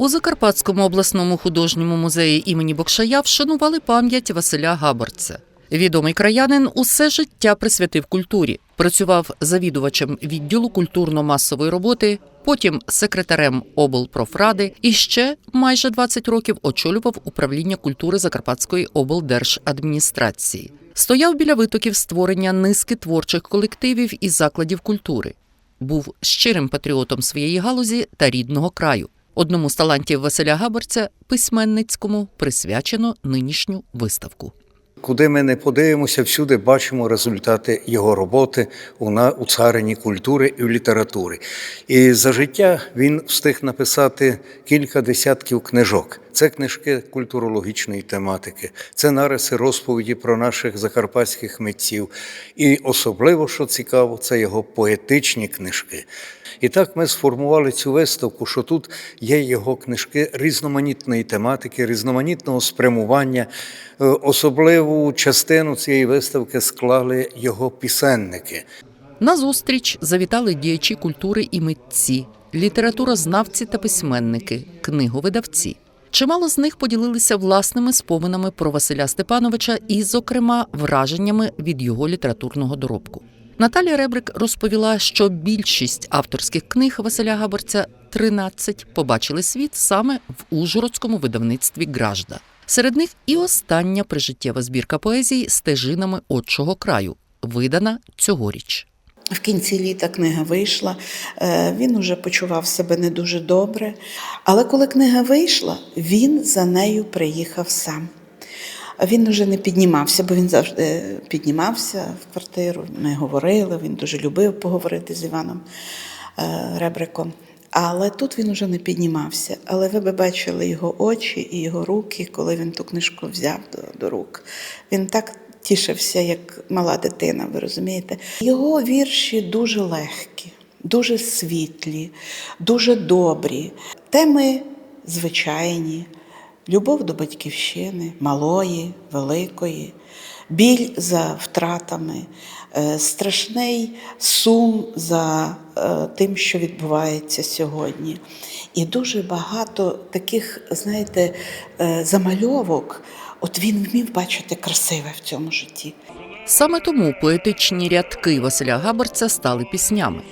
У Закарпатському обласному художньому музеї імені Бокшая вшанували пам'ять Василя Габорця. Відомий краянин усе життя присвятив культурі. Працював завідувачем відділу культурно-масової роботи, потім секретарем облпрофради і ще майже 20 років очолював управління культури Закарпатської облдержадміністрації. Стояв біля витоків створення низки творчих колективів і закладів культури. Був щирим патріотом своєї галузі та рідного краю. Одному з талантів Василя Габорця письменницькому присвячено нинішню виставку. Куди ми не подивимося, всюди бачимо результати його роботи у, царині культури і в літературі. І за життя він встиг написати кілька десятків книжок. Це книжки культурологічної тематики, це нариси розповіді про наших закарпатських митців. І особливо, що цікаво, це його поетичні книжки. І так ми сформували цю виставку, що тут є його книжки різноманітної тематики, різноманітного спрямування. Е, Особливу частину цієї виставки склали його пісенники. На зустріч завітали діячі культури і митці, літературознавці та письменники, книговидавці. Чимало з них поділилися власними споминами про Василя Степановича і, зокрема, враженнями від його літературного доробку. Наталія Ребрик розповіла, що більшість авторських книг Василя Габорця 13 побачили світ саме в Ужгородському видавництві Гражда. Серед них і остання прижиттєва збірка поезії стежинами отчого краю, видана цьогоріч. В кінці літа книга вийшла. е, Він уже почував себе не дуже добре. Але коли книга вийшла, він за нею приїхав сам. Він вже не піднімався, бо він завжди піднімався в квартиру. Ми говорили, він дуже любив поговорити з Іваном е, Ребриком. Але тут він уже не піднімався. Але ви би бачили його очі і його руки, коли він ту книжку взяв до, до рук. Він так тішився, як мала дитина, ви розумієте? Його вірші дуже легкі, дуже світлі, дуже добрі. Теми звичайні, любов до батьківщини, малої, великої, біль за втратами, е, страшний сум за е, тим, що відбувається сьогодні. І дуже багато таких, знаєте, е, замальовок. От він вмів бачити красиве в цьому житті. Саме тому поетичні рядки Василя Габорця стали піснями.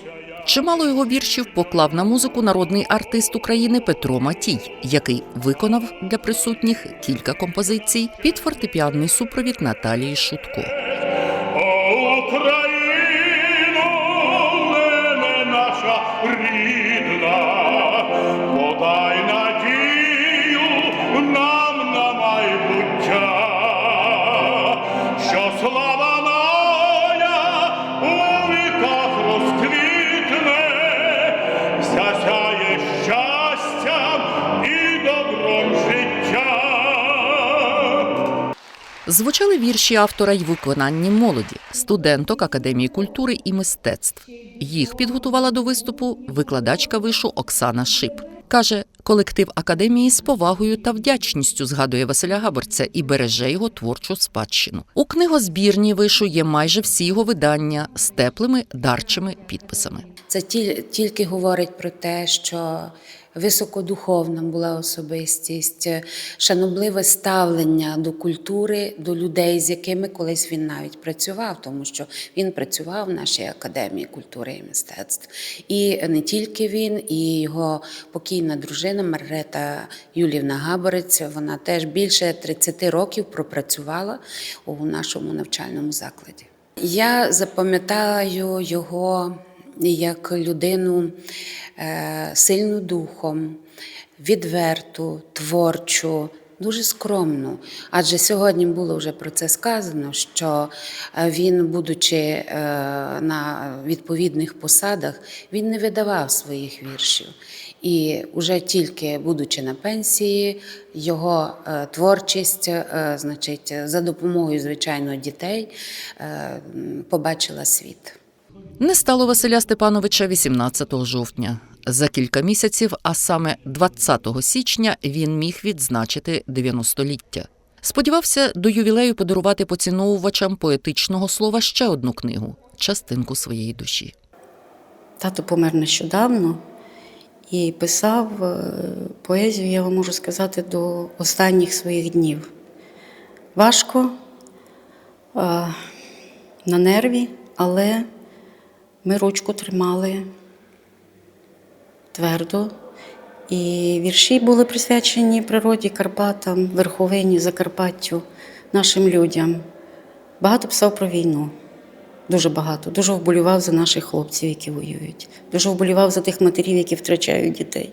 Чимало його віршів поклав на музику народний артист України Петро Матій, який виконав для присутніх кілька композицій під фортепіанний супровід Наталії Шутко. О, Україно, наша рідна, Звучали вірші автора й виконанні молоді, студенток Академії культури і мистецтв. Їх підготувала до виступу викладачка вишу Оксана Шип. Каже, колектив академії з повагою та вдячністю згадує Василя Габорця і береже його творчу спадщину. У книгозбірні вишу є майже всі його видання з теплими дарчими підписами. Це тіль- тільки говорить про те, що високодуховна була особистість, шанобливе ставлення до культури, до людей, з якими колись він навіть працював, тому що він працював в нашій академії культури і мистецтв. І не тільки він, і його покійна дружина Маргарета Юлівна Габорець. Вона теж більше 30 років пропрацювала у нашому навчальному закладі. Я запам'ятаю його як людину е, сильну духом, відверту, творчу, дуже скромну. Адже сьогодні було вже про це сказано, що е, він, будучи е, на відповідних посадах, він не видавав своїх віршів. І вже тільки будучи на пенсії, його творчість, значить, за допомогою звичайно дітей, побачила світ. Не стало Василя Степановича 18 жовтня. За кілька місяців, а саме 20 січня, він міг відзначити 90-ліття. Сподівався до ювілею подарувати поціновувачам поетичного слова ще одну книгу частинку своєї душі. Тато помер нещодавно, і писав е, поезію, я вам можу сказати, до останніх своїх днів. Важко, на нерві, але ми ручку тримали твердо. І вірші були присвячені природі, Карпатам, верховині, Закарпаттю, нашим людям. Багато писав про війну. Дуже багато. Дуже вболівав за наших хлопців, які воюють. Дуже вболівав за тих матерів, які втрачають дітей.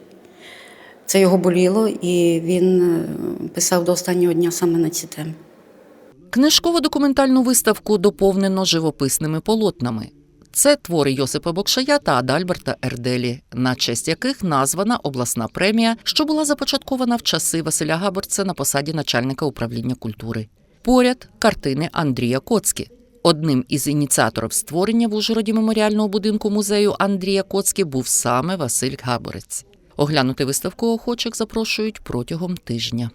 Це його боліло, і він е, писав до останнього дня саме на ці теми. Книжково-документальну виставку доповнено живописними полотнами. Це твори Йосипа Бокшая та Адальберта Ерделі, на честь яких названа обласна премія, що була започаткована в часи Василя Габорця на посаді начальника управління культури. Поряд картини Андрія Коцькі. Одним із ініціаторів створення в Ужгороді меморіального будинку музею Андрія Коцькі був саме Василь Габорець. Оглянути виставку охочих запрошують протягом тижня.